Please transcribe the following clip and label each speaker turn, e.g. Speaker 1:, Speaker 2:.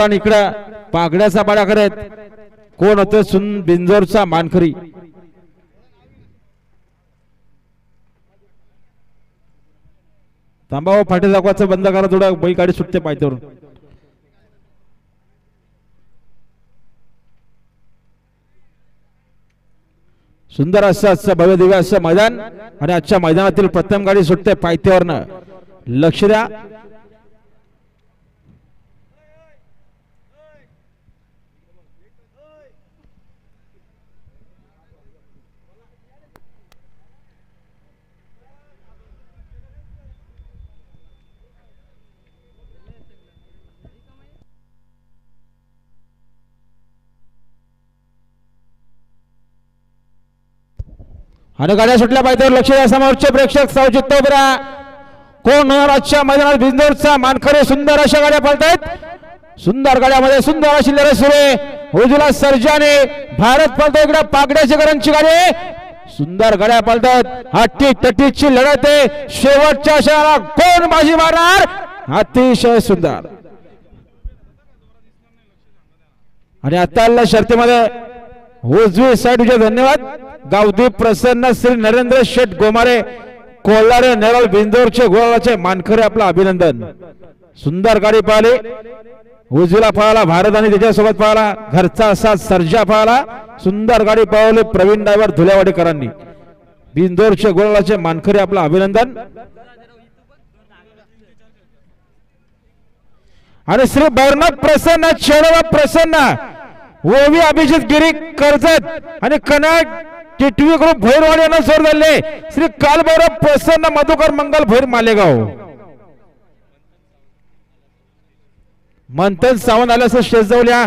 Speaker 1: आणि इकडं पागड्याचा पाडा करत कोण होतं सुन बिंजोरचा मानकरी. थांबावं हो, फाटे दाखवायचं बंद करा थोडं बैल गाडी सुटते पायथ्यावरून. सुंदर असं आजचं भव्य दिव्य असं मैदान आणि आजच्या मैदानातील प्रथम गाडी सुटते पायथ्यावरनं. लक्ष द्या. आणि गाड्या सुटल्या पाहिजे लक्ष द्या. समोरचे प्रेक्षक सावचित्त उभे कोण होणार आजच्या मैदानात बिंदोरचा मानखरे सुंदर अशा गाड्या पळतायत? सुंदर गाड्यामध्ये सुंदर अशी लढत सुरू आहे. उजुला सर्जाने भारत पळतो इकडे पागड्याचे करांची गाडी सुंदर गाड्या पळतात. हट्टी तटीची लढत आहे. शेवटच्या शहराला कोण बाजी मारणार? अतिशय सुंदर. आणि आता शर्तीमध्ये उजवी साईड तुझे धन्यवाद. गावदीप प्रसन्न श्री नरेंद्र शेठ गोमारे कोल्हारे नेरळ बिंदोरचे गोळाचे मानखरे आपलं अभिनंदन. सुंदर गाडी पाहिली. उजवीला पळाला भारत आणि त्याच्यासोबत पळाला. घरचा असा सर्जा पळाला. सुंदर गाडी पळवली प्रवीण डायव्हर धुल्यावाडेकरांनी. बिंदोरचे गोळाचे मानखरे आपलं अभिनंदन. आणि श्री भैरनाथ प्रसन्न चेडवा प्रसन्न. ओवी अभिजित गिरी कर्जत आणि कनक टिटवी ग्रुप भैरवाड यांना जोर झाले श्री कालभैरव प्रसन्न मधुकर मंगल भैर मालेगाव. मंथन सावंत आलं असं शेजवल्या.